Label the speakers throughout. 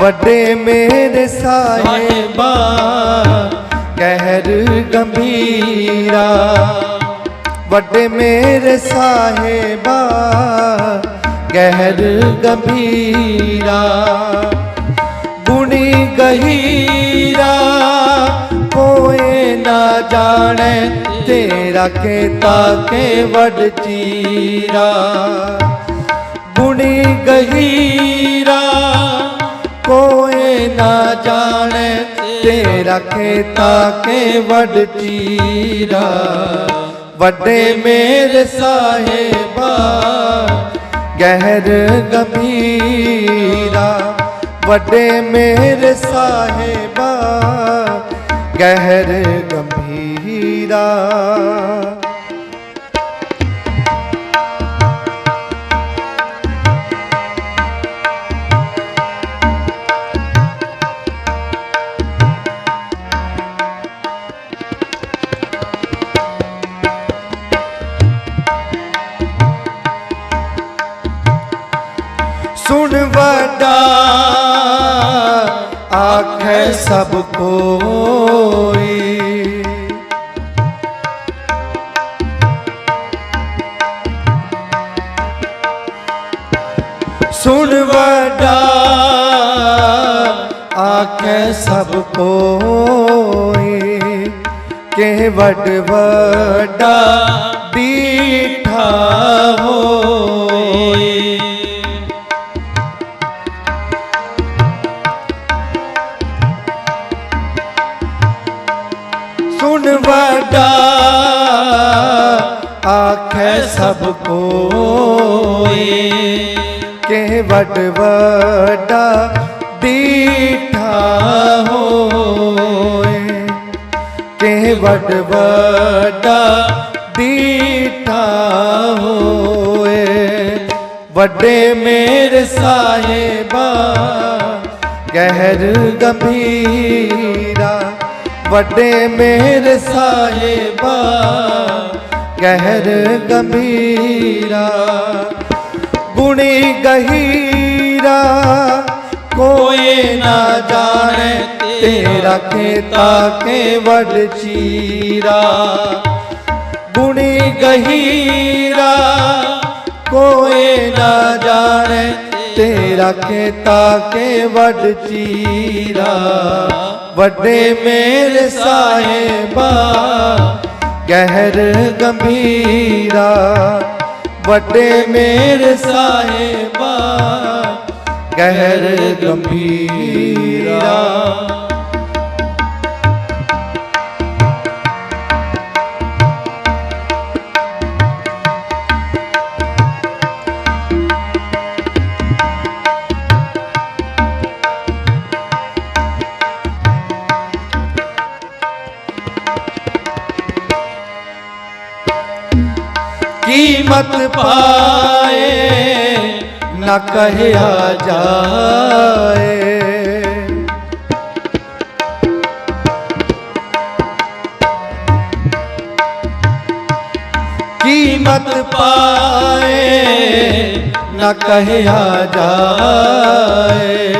Speaker 1: ਵੱਡੇ ਮੇਰੇ ਸਾਹਿਬਾ ਕਹਿਰ ਗੰਭੀਰਾ। ਵੱਡੇ ਮੇਰੇ ਸਾਹਿਬਾ ਗਹਿਰ ਗੰਭੀਰਾ। ਗੁਣੀ ਗਹੀਰਾ ਕੋਏ ਨਾ ਜਾਣੈ ਤੇਰਾ ਕੀਤਾ ਕੇ ਵੱਡ ਚੀਰਾ। ਗੁਣੀ ਗਹੀਰਾ ਤੇਰਾ ਤਾਕੇ ਕੇ ਵੱਡ ਚੀਰਾ, ਵੱਡੇ ਮੇਰੇ ਸਾਹਿਬਾ, ਗਹਿਰ ਗੰਭੀਰਾ, ਵੱਡੇ ਮੇਰੇ ਸਾਹਿਬਾ, ਗਹਿਰ ਗੰਭੀਰਾ। ਸੁਣ ਵਡਾ, ਆਖੈ ਸਭ ਕੋਈ ਕਿ ਵੱਡ ਵੱਡਾ ਦੀਠਾ ਹੋਏ। ਸੁਣ ਵੱਡਾ, ਆਖੈ ਸਭ ਕੋਈ ਕਿ ਵੱਡ ਵੱਡਾ ਦੀਠਾ ਹੋਏ। ਕਿ ਵੱਡ ਵੱਡਾ ਦੀਠਾ ਹੋਏ। ਵੱਡੇ ਮੇਰੇ ਸਾਹਿਬਾ, ਗਹਿਰ ਗੰਭੀਰਾ। ਵੱਡੇ ਮੇਰ ਸਾਹਿਬਾ, ਗਹਿਰ ਗੰਭੀਰਾ। ਗੁਣੀ ਗਹੀਰਾ ਕੋਏ ਨਾ ਜਾਣੈ ਤੇਰਾ ਖੇਤਾ ਕੇ ਵੱਡ ਚੀਰਾ। ਗੁਣੀ ਗਹੀਰਾ ਕੋਏ ਨਾ ਜਾਣੈ ਤੇਰਾ ਖੇਤਾ ਕੇ ਵਡ ਚੀਰਾ। ਵੱਡੇ ਮੇਰੇ ਸਾਹਿਬਾ, ਗਹਿਰ ਗੰਭੀਰਾ। ਵੱਡੇ ਮੇਰੇ ਸਾਹਿਬਾ ਗਹਿਰ ਗੰਭੀਰਾ। ਕੀਮਤ ਪਾਏ, ਨਾ ਕਹਿਆ ਜਾਏ। ਕੀਮਤ ਪਾਏ, ਨਾ ਕਹਿਆ ਜਾਏ।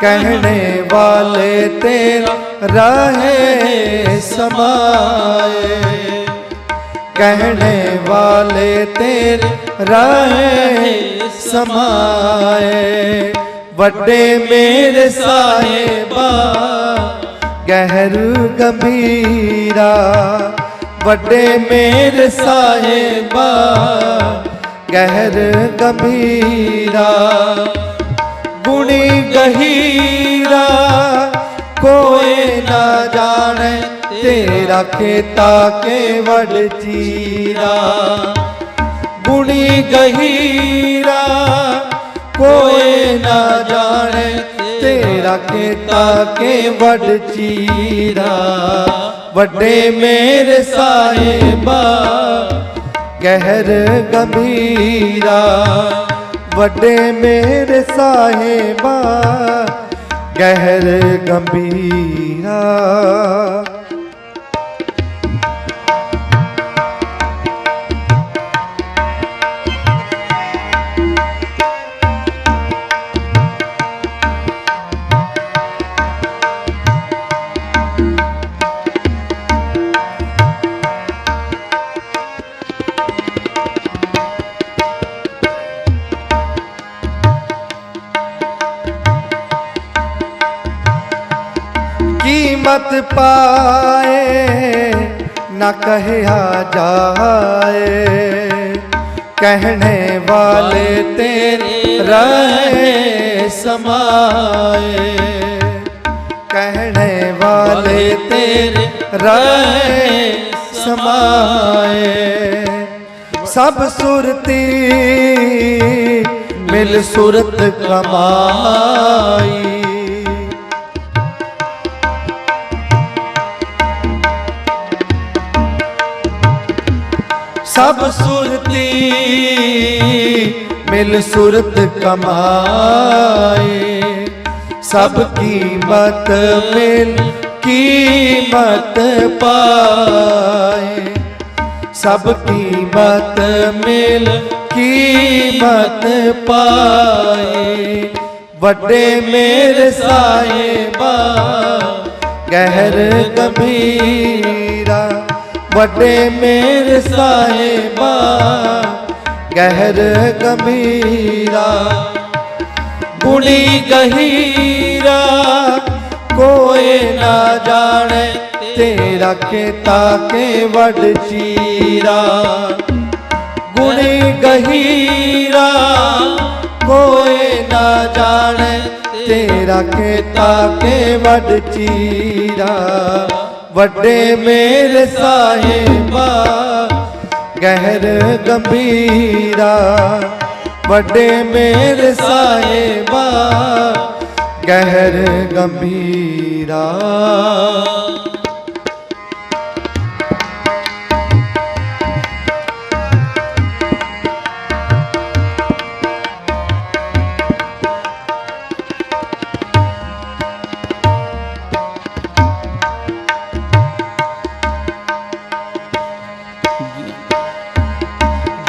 Speaker 1: ਕਹਿਣੇ ਵਾਲੇ ਤੇਰਾ ਰਹੇ ਸਮਾਏ। ਕਹਿਣੇ ਵਾਲੇ ਤੇਰੇ ਰਹੇ ਸਮਾਏ। ਵੱਡੇ ਮੇਰੇ ਸਾਹਿਬਾ, ਗਹਿਰ ਗੰਭੀਰਾ। ਵੱਡੇ ਮੇਰੇ ਸਾਹਿਬਾ, ਗਹਿਰ ਗੰਭੀਰਾ। ਗੁਣੀ ਗਹੀਰਾ, ਕੋਈ ਨਾ ਜਾਣੇ ਤੇਰਾ ਖੇਤਾ ਕੇ ਵੱਡ ਚੀਰਾ। ਗੁਣੀ ਗਹੀਰਾ ਕੋਏ ਨਾ ਜਾਣੈ ਤੇਰਾ ਖੇਤਾ ਕੇ ਵੱਡ ਚੀਰਾ। ਵੱਡੇ ਮੇਰੇ ਸਾਹਿਬਾ, ਗਹਿਰ ਗੰਭੀਰਾ। ਵੱਡੇ ਮੇਰੇ ਸਾਹਿਬਾ, ਗਹਿਰ ਗੰਭੀਰਾ। ਪਾਏ ਨਾ ਕਹਿਆ ਜਾਏ। ਕਹਿਣੇ ਵਾਲੇ ਤੇਰੇ ਰਹੇ ਸਮਾਏ। ਕਹਿਣੇ ਵਾਲੇ ਤੇਰੇ ਰਹੇ ਸਮਾਏ। ਸਭ ਸੁਰਤੀ ਮਿਲ ਸੁਰਤ ਕਮਾਈ। ਸਭ ਸੁਰਤੀ ਮਿਲ ਸੁਰਤ ਕਮਾਏ। ਸਭ ਕੀਮਤ ਮਿਲ ਕੀਮਤ ਪਾਏ। ਸਭ ਕੀਮਤ ਮਿਲ ਕੀਮਤ ਪਾਏ। ਵੱਡੇ ਮੇਰੇ ਸਾਇਬਾ ਗਹਿਰ ਕਬੀਰਾ ਵੱਡੇ ਮੇਰ ਸਾਹਿਬਾ, ਗਹਿਰ ਗੰਭੀਰਾ ਗੁਣੀ ਗਹੀਰਾ ਕੋਏ ਨਾ ਜਾਣੇ ਤੇਰਾ ਕੀਤਾ ਕੇ ਵੱਡ ਚੀਰਾ। ਗੁਣੀ ਗਹੀਰਾ ਕੋਏ ਨਾ ਜਾਣੇ ਤੇਰਾ ਕੀਤਾ ਕੇ ਵੱਡ ਚੀਰਾ। ਵੱਡੇ ਮੇਰੇ ਸਾਹਿਬਾ ਗਹਿਰ ਗੰਭੀਰਾ। ਵੱਡੇ ਮੇਰੇ ਸਾਹਿਬਾ ਗਹਿਰ ਗੰਭੀਰਾ।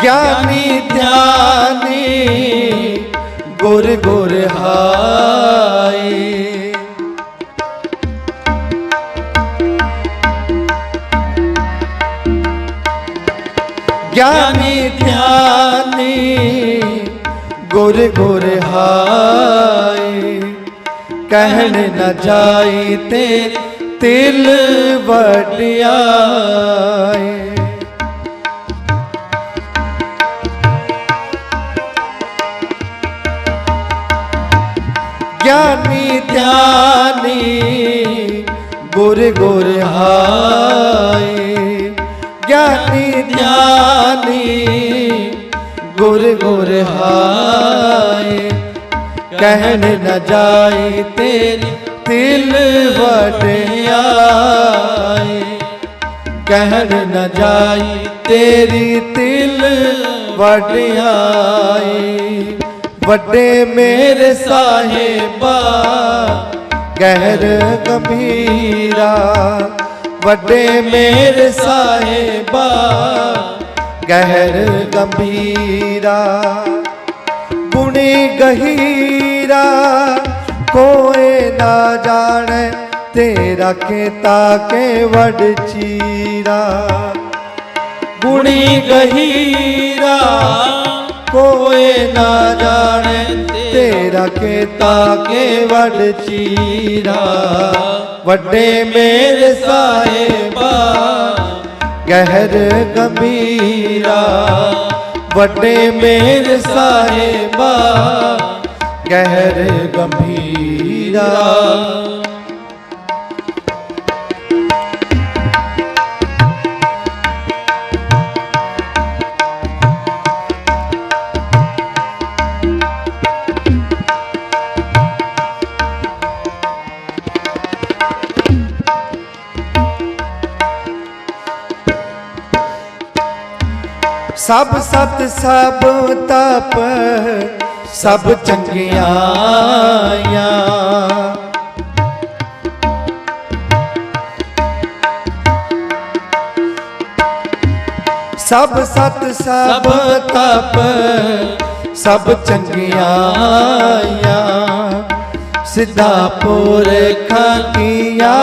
Speaker 1: ਗਿਆਨੀ, ਧਿਆਨੀ, ਗੁਰ ਗੁਰ ਹਾਈ। ਗਿਆਨੀ, ਧਿਆਨੀ, ਗੁਰ ਗੁਰ ਹਾਈ। ਕਹਿਣ ਨਾ ਜਾਈ ਤੇ ਤਿਲ ਵਡਿਆਈ ਗਿਆਨੀ, ਧਿਆਨੀ, ਗੁਰ ਗੁਰ ਹਾਈ ਗਿਆਨੀ, ਧਿਆਨੀ, ਗੁਰ ਗੁਰ ਹਾਈ ਕਹਿਣ ਨ ਜਾਈ ਤੇਰੀ ਤਿਲ ਵਟਿਆਈ ਕਹਿਣ ਨ ਜਾਈ ਤੇਰੀ ਤਿਲ ਵਟਿਆਈ ਵੱਡੇ ਮੇਰੇ ਸਾਹਿਬਾ, ਗਹਿਰ ਗੰਭੀਰਾ। ਵੱਡੇ ਮੇਰੇ ਸਾਹਿਬਾ, ਗਹਿਰ ਗੰਭੀਰਾ। ਗੁਣੀ ਗਹੀਰਾ ਕੋਏ ਨਾ ਜਾਣੇ ਤੇਰਾ ਕੀਤਾ ਕੇ ਵਡ ਚੀਰਾ। ਗੁਣੀ ਗਹੀਰਾ। ਕੋਏ ਨਾ ਜਾਣੇ ਤੇਰਾ ਕੀਤਾ ਕੇ ਵੱਡ ਚੀਰਾ ਵੱਡੇ ਮੇਰੇ ਸਾਹਿਬਾ ਗਹਿਰ ਗੰਭੀਰਾ ਵੱਡੇ ਮੇਰੇ ਸਾਹਿਬਾ ਗਹਿਰ ਗੰਭੀਰਾ ਸਭ ਸਤ ਸਭ ਤਪ, ਸਭ ਚੰਗਿਆਈਆਂ। ਸਭ ਸਤ ਸਭ ਤਪ, ਸਭ ਚੰਗਿਆਈਆਂ। ਸਿੱਧਾ ਪੁਰਖਾਂ ਕੀਆਂ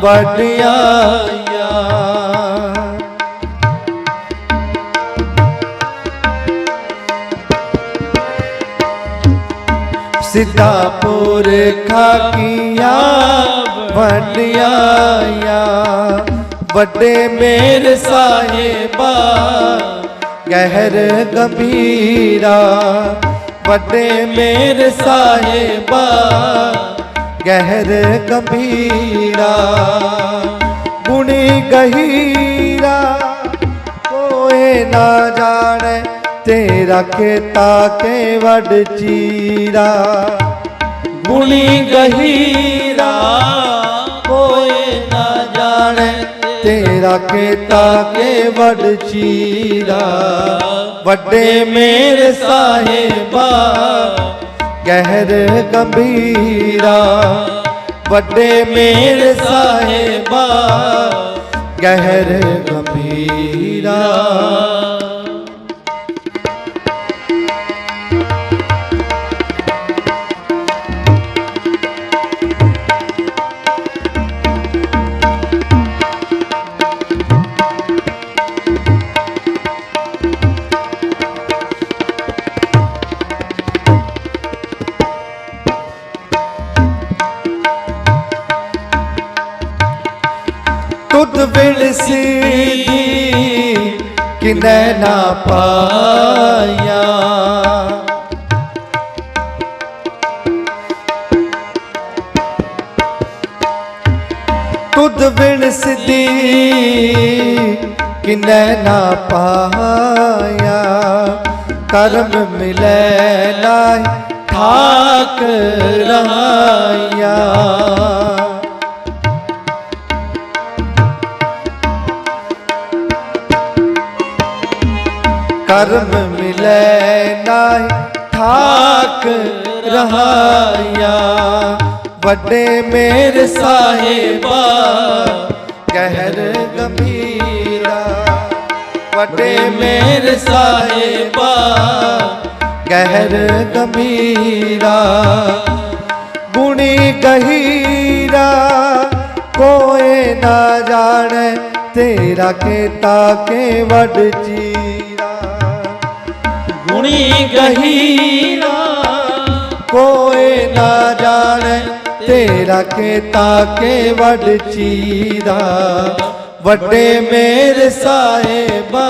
Speaker 1: ਵਡਿਆਈਆਂ ਸਿਤਾਪੁਰ ਪੁਰਖਾ ਕੀਆਂ ਵੱਡੇ ਮੇਰ ਸਾਹਿਬਾ, ਗਹਿਰ ਗੰਭੀਰਾ। ਵੱਡੇ ਮੇਰ ਸਾਹਿਬਾ, ਗਹਿਰ ਗੰਭੀਰਾ। ਗੁਣੀ ਗਹੀਰਾ ਕੋਏ ਨਾ ਜਾਣੇ ਤੇਰਾ ਕੀਤਾ ਕੇ ਵੱਡ ਚੀਰਾ। ਗੁਣੀ ਗਹੀਰਾ ਕੋਏ ਨਾ ਜਾਣੇ। ਤੇਰਾ ਕੀਤਾ ਕੇ ਵੱਡ ਚੀਰਾ। ਵੱਡੇ ਮੇਰੇ ਸਾਹਿਬਾ ਗਹਿਰ ਗੰਭੀਰਾ। ਵੱਡੇ ਮੇਰੇ ਸਾਹਿਬਾ ਗਹਿਰ ਗੰਭੀਰਾ। ਕਿਨੈ ਨਾ ਪਾਇਆ। ਤੁਧ ਬਿਨ ਸਿੱਧੀ ਕਿਨੈ ਨਾ ਪਾਇਆ। ਕਰਮ ਮਿਲੈ ਨਾਹੀ ਠਾਕ ਰਹਾਇਆ। ਕਰਮ ਮਿਲੈ ਨਾਹੀ ਠਾਕ ਰਹਾਇਆ ਵੱਡੇ ਮੇਰ ਸਾਹਿਬਾ ਗਹਿਰ ਗੰਭੀਰਾ ਵੱਡੇ ਮੇਰ ਸਾਹਿਬਾ ਗਹਿਰ ਗੰਭੀਰਾ ਗੁਣੀ ਗਹੀਰਾ ਕੋਏ ਨਾ ਜਾਣੇ ਤੇਰਾ ਕੀਤਾ ਕੇ ਵੱਡ ਚੀਰਾ
Speaker 2: ਗੁਣੀ ਗਹੀਰਾ
Speaker 1: ਕੋਏ ਨਾ ਜਾਣੇ ਤੇਰਾ ਕੀਤਾ ਕੇ ਵੱਡ ਚੀਰਾ। ਵੱਡੇ ਮੇਰ ਸਾਹਿਬਾ,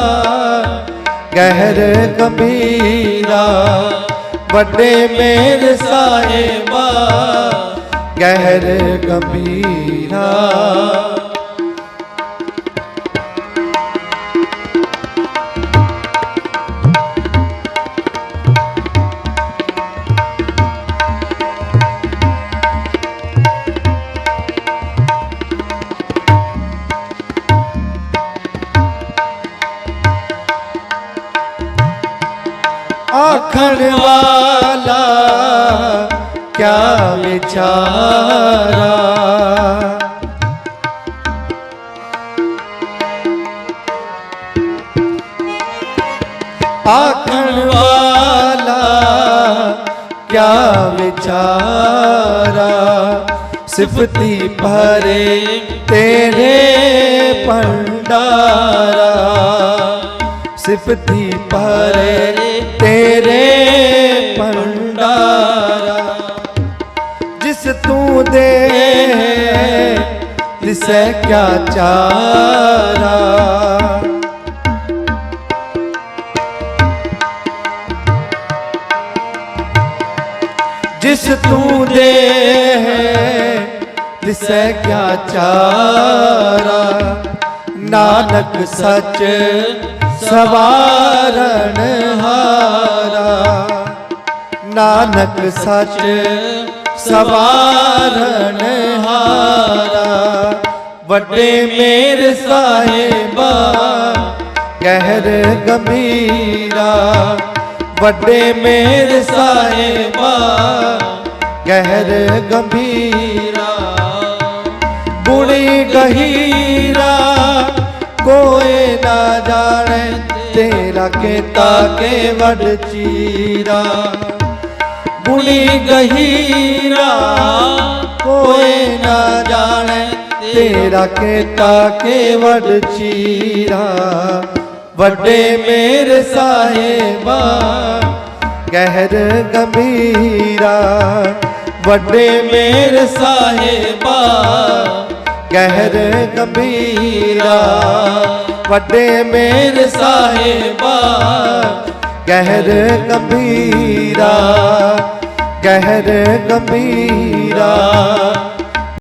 Speaker 1: ਗਹਿਰ ਕਬੀਰਾ। ਵੱਡੇ ਮੇਰ ਸਾਹਿਬਾ, ਗਹਿਰ ਗੰਭੀਰਾ ਆਖਣ ਵਾਲਾ ਕਿਆ ਵਿਚਾਰਾ? ਸਿਫਤੀ ਭਰੇ ਤੇਰੇ ਭੰਡਾਰਾ। ਸਿਫਤੀ ਭਰੇ ਤੇਰੇ ਭੰਡਾਰਾ। ਜਿਸ ਤੂੰ ਦੇ, ਤਿਸੈ ਕਿਆ ਚਾਰਾ? ਜਿਸ ਤੂੰ ਦੇ ਤਿਸੈ ਕਿਆ ਚਾਰਾ? ਨਾਨਕ ਸੱਚ ਸਵਾਰਨ ਹਾਰਾ। ਨਾਨਕ ਸੱਚ ਸਵਾਰਨ ਹਾਰਾ। ਵੱਡੇ ਮੇਰ ਸਾਹਿਬਾ, ਗਹਿਰ ਗੰਭੀਰਾ। ਵੱਡੇ ਮੇਰ ਸਾਹਿਬਾ ਗਹਿਰ ਗੰਭੀਰਾ ਗੁਣੀ ਗਹੀਰਾ ਕੋਏ ਨਾ ਜਾਣੇ ਤੇਰਾ ਕੀਤਾ ਕੇ ਵੱਡ ਚੀਰਾ ਗੁਣੀ ਗਹੀਰਾ ਕੋਏ ਨਾ ਜਾਣੇ ਤੇਰਾ ਕੀਤਾ ਕੇ ਵੱਡ ਚੀਰਾ ਵੱਡੇ ਮੇਰੇ ਸਾਹਿਬਾ ਗਹਿਰ ਗੰਭੀਰਾ ਵੱਡੇ ਮੇਰ
Speaker 2: ਸਾਹਿਬਾ
Speaker 1: ਗਹਿਰ ਗੰਭੀਰਾ ਵੱਡੇ ਮੇਰ
Speaker 2: ਸਾਹਿਬਾ
Speaker 1: ਗਹਿਰ ਗੰਭੀਰਾ ਗਹਿਰ ਗੰਭੀਰਾ